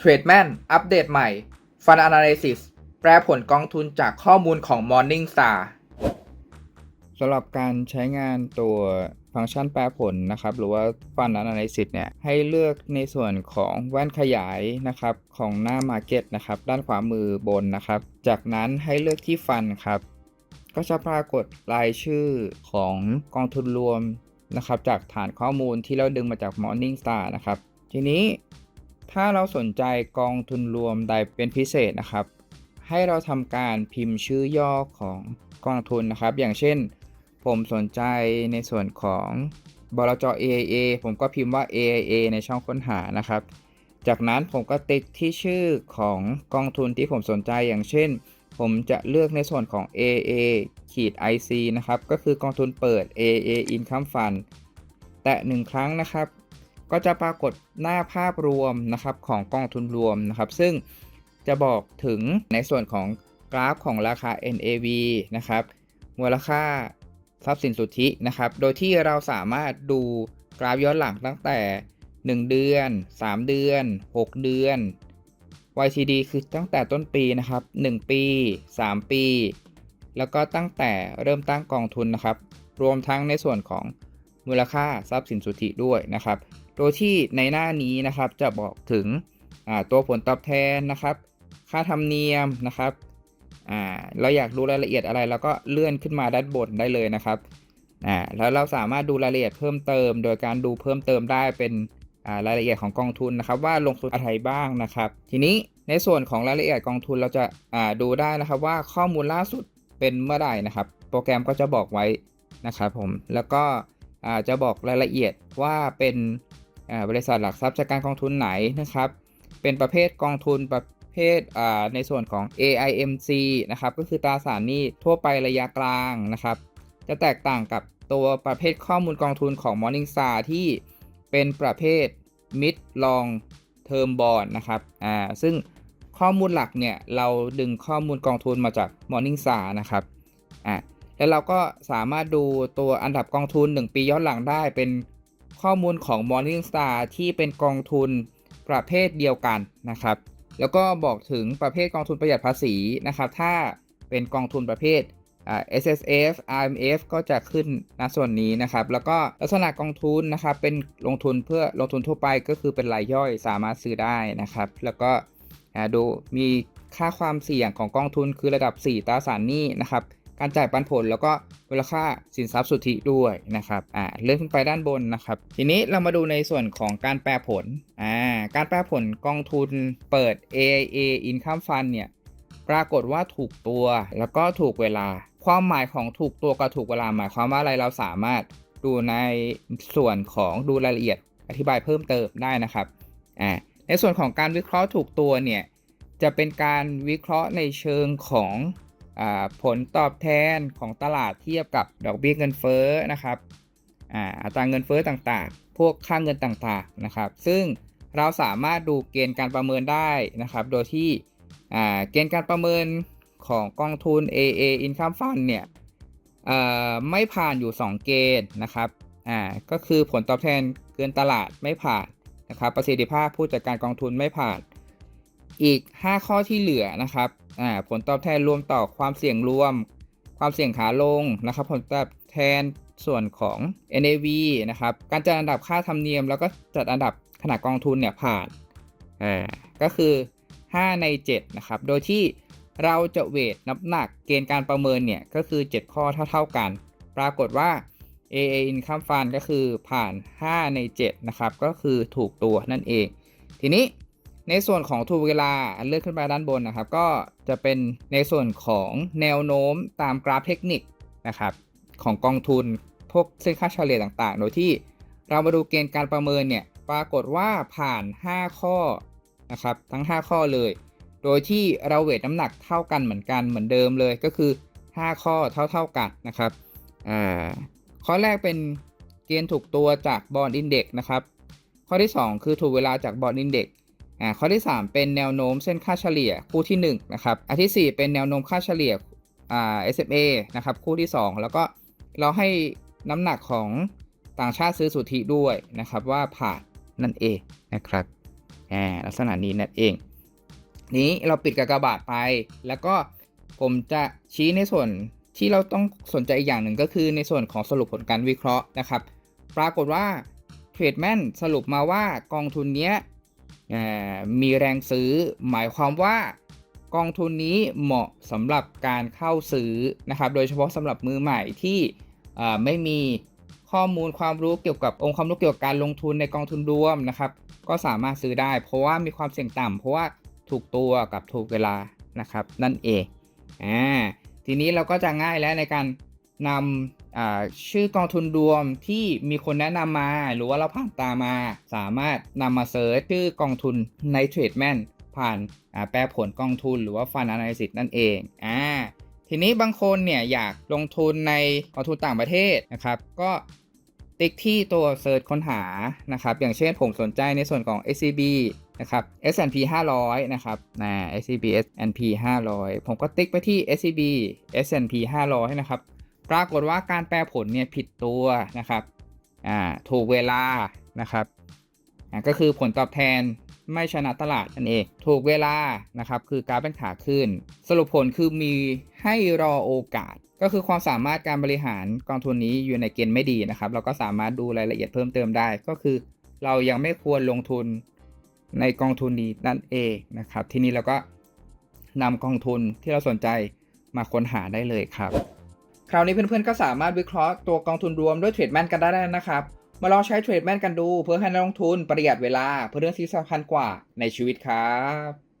TradeMan อัปเดตใหม่ Fund Analysis แปลผลกองทุนจากข้อมูลของ Morningstar สำหรับการใช้งานตัวฟังก์ชันแปลผลนะครับ หรือว่า Fund Analysis เนี่ยให้เลือกในส่วนของแว่นขยายนะครับของหน้า Market นะครับด้านขวามือบนนะครับ จากนั้นให้เลือกที่ Fund ครับ ก็จะปรากฏรายชื่อของกองทุนรวมนะครับจากฐานข้อมูลที่เราดึงมาจาก Morningstar นะครับ ทีนี้ ถ้าเราสนใจกองทุนรวมใดเป็นพิเศษนะครับ ให้เราทำการพิมพ์ชื่อย่อของกองทุนนะครับ อย่างเช่น ผมสนใจในส่วนของบลจ AIA ผมก็พิมพ์ว่า AIA ในช่องค้นหานะครับ จากนั้นผมก็ติ๊กที่ชื่อของกองทุนที่ผมสนใจอย่างเช่น ผมจะเลือกในส่วนของ AA ขีด IC นะครับ ก็คือกองทุนเปิด AA Income Fund แตะหนึ่งครั้งนะครับ ก็จะปรากฏหน้าภาพรวมนะครับของกองทุนรวมนะครับ ซึ่งจะบอกถึงในส่วนของกราฟของราคา NAV นะครับมูลค่าทรัพย์สินสุทธินะครับ โดยที่เราสามารถดูกราฟย้อนหลังตั้งแต่ 1 เดือน 3 เดือน 6 เดือน YTD คือตั้งแต่ต้นปีนะครับ 1 ปี 3 ปี แล้วก็ตั้งแต่เริ่มตั้งกองทุนนะครับ รวมทั้งในส่วนของมูลค่าทรัพย์สินสุทธิด้วยนะครับ โดยที่ในหน้านี้นะครับจะบอกถึงตัวผลตอบแทนนะครับ ค่าธรรมเนียมนะครับเราอยากดูรายละเอียดอะไรเราก็เลื่อนขึ้นมาด้านบนได้เลยนะครับแล้วเราสามารถดูรายละเอียดเพิ่มเติม โดยการดูเพิ่มเติมได้เป็นรายละเอียดของกองทุนนะครับว่าลงทุนอะไรบ้างนะครับ ทีนี้ในส่วนของรายละเอียดกองทุนเราจะาดูได้นะครับว่าข้อมูลล่าสุดเป็นเมื่อไหร่นะครับ โปรแกรมก็จะบอกไว้นะครับผมแล้วก็จะบอกรายละเอียดว่าเป็น บริษัทหลักทรัพย์จากการกองทุนไหนนะครับ เป็นประเภทกองทุนประเภทในส่วนของ AIMC นะครับ ก็คือตราสารหนี้ทั่วไประยะกลางนะครับ จะแตกต่างกับตัวประเภทข้อมูลกองทุนของ Morningstar ที่เป็นประเภท Mid Long Term Bond นะครับอ่าซึ่งข้อมูลหลักเนี่ยเราดึงข้อมูลกองทุนมาจาก Morningstar นะครับอ่าแล้วเราก็สามารถดูตัวอันดับกองทุน 1 ปีย้อนหลังได้เป็น ข้อมูลของ Morningstar ที่เป็นกองทุนประเภทเดียวกันนะครับ แล้วก็บอกถึงประเภทกองทุนประหยัดภาษีนะครับ ถ้าเป็นกองทุนประเภท S S F R M F ก็จะขึ้นณส่วนนี้นะครับ แล้วก็ลักษณะกองทุนนะครับ เป็นลงทุนเพื่อลงทุนทั่วไปก็คือเป็นรายย่อยสามารถซื้อได้นะครับ แล้วก็ดูมีค่าความเสี่ยงของกองทุนคือระดับ 4ตราสารหนี้นะครับ การจ่ายปันผลแล้วก็มูลค่าสินทรัพย์สุทธิด้วยนะครับอ่าเลื่อนขึ้นไปด้านบนนะครับ ทีนี้เรามาดูในส่วนของการแปลผลอ่าการแปลผลกองทุนเปิด AIA Income Fund เนี่ยปรากฏว่าถูกตัวแล้วก็ถูกเวลา ความหมายของถูกตัวกับถูกเวลาหมายความว่าอะไรเราสามารถดูในส่วนของดูรายละเอียดอธิบายเพิ่มเติมได้นะครับอ่าในส่วนของการวิเคราะห์ถูกตัวเนี่ยจะเป็นการวิเคราะห์ในเชิงของ ผลตอบแทนของตลาดเทียบกับดอกเบี้ยเงินเฟ้อนะครับอัตราเงินเฟ้อต่างๆ พวกค่าเงินต่างๆนะครับ ซึ่งเราสามารถดูเกณฑ์การประเมินได้นะครับ โดยที่เกณฑ์การประเมินของกองทุน AA Income Fund เนี่ยไม่ผ่านอยู่ 2 เกณฑ์นะครับก็คือผลตอบแทนเกินตลาดไม่ผ่านนะครับประสิทธิภาพผู้จัดการกองทุนไม่ผ่าน อีก 5 ข้อที่เหลือนะครับผลตอบแทนรวมต่อความเสี่ยงรวม ความเสี่ยงขาลงนะครับ ผลตอบแทนส่วนของ NAV นะครับ การจัดอันดับค่าธรรมเนียม แล้วก็จัดอันดับขนาดกองทุนเนี่ยผ่านอ่าก็คือ 5 ใน 7 นะครับ โดยที่เราจะเวทน้ำหนักเกณฑ์การประเมินเนี่ย ก็คือ 7 ข้อเท่า ๆกัน ปรากฏว่า AA Income Fund ก็คือผ่าน 5 ใน 7 นะครับ ก็คือถูกตัวนั่นเอง ทีนี้ ในส่วนของทูเวลาเลือนขึ้นไปด้านบนนะครับ ก็จะเป็นในส่วนของแนวโน้มตามกราฟเทคนิคนะครับ ของกองทุนพวกเส้นค่าเฉลี่ยต่างๆ โดยที่เรามาดูเกณฑ์การประเมินเนี่ยปรากฏว่าผ่าน 5 ข้อนะครับ ทั้ง 5 ข้อเลย โดยที่เราเวทน้ำหนักเท่ากันเหมือนกันเหมือนเดิมเลยก็คือ 5 ข้อเท่า ๆกันนะครับอ่าข้อแรกเป็นเกณฑ์ถูกตัวจากบอลอินเด็กนะครับ ข้อที่ 2 คือถูกเวลาจากบอลอินเด็ก อ่าข้อที่ 3 เป็นแนวโน้มเส้นค่าเฉลี่ยคู่ที่1นะครับอันที่ 4 เป็นแนวโน้มค่าเฉลี่ยอ่า SMA นะครับคู่ที่ 2 แล้วก็เราให้น้ำหนักของต่างชาติซื้อสุทธิด้วยนะครับว่าผ่านนั่นเองนะครับอ่าลักษณะนี้นั่นเอง นี้เราปิดกากบาทไป แล้วก็ผมจะชี้ในส่วนที่เราต้องสนใจอีกอย่างหนึ่งก็คือในส่วนของสรุปผลการวิเคราะห์นะครับ ปรากฏว่าเทรดแมนสรุปมาว่ากองทุนเนี้ย มีแรงซื้อหมายความว่ากองทุนนี้เหมาะสำหรับการเข้าซื้อนะครับ โดยเฉพาะสำหรับมือใหม่ที่ไม่มีข้อมูลความรู้เกี่ยวกับองค์ความรู้เกี่ยวกับการลงทุนในกองทุนรวมนะครับ ก็สามารถซื้อได้ เพราะว่ามีความเสี่ยงต่ำเพราะว่าถูกตัวกับถูกเวลานะครับ นั่นเองอ่าทีนี้เราก็จะง่ายแล้วในการ นำชื่อกองทุนรวมที่มีคนแนะนำมา หรือว่าเราผ่านตามา สามารถนำมาเซิร์ชชื่อกองทุนในเทรดแมนผ่านแปลผลกองทุนหรือว่าฟัน a อ a l y s i s นั่นเองอ่าทีนี้บางคนเนี่ยอยากลงทุนในกองทุนต่างประเทศนะครับ ก็ติ๊กที่ตัวเซิร์ชค้นหานะครับ อย่างเช่นผมสนใจในส่วนของ SCB นะครับ S&P 500 นะครับนะ SCB S&P 500 ผมก็ติ๊กไปที่ SCB S&P 500 นะครับ ปรากฏว่าการแปลผลเนี่ยผิดตัวนะครับอ่าถูกเวลานะครับอ่าก็คือผลตอบแทนไม่ชนะตลาดนั่นเอง ถูกเวลานะครับคือกราฟเป็นขาขึ้น สรุปผลคือมีให้รอโอกาส ก็คือความสามารถการบริหารกองทุนนี้อยู่ในเกณฑ์ไม่ดีนะครับเราก็สามารถดูรายละเอียดเพิ่มเติมได้ ก็คือเรายังไม่ควรลงทุนในกองทุนนี้นั่นเองนะครับ ทีนี้เราก็นำกองทุนที่เราสนใจมาค้นหาได้เลยครับ คราวนี้เพื่อนๆก็สามารถวิเคราะห์ตัวกองทุนรวมด้วยเทรดแมนกันได้แล้วนะครับ มาลองใช้เทรดแมนกันดูเพื่อให้นักลงทุนประหยัดเวลาเพื่อเรื่องที่สำคัญกว่าในชีวิตครับ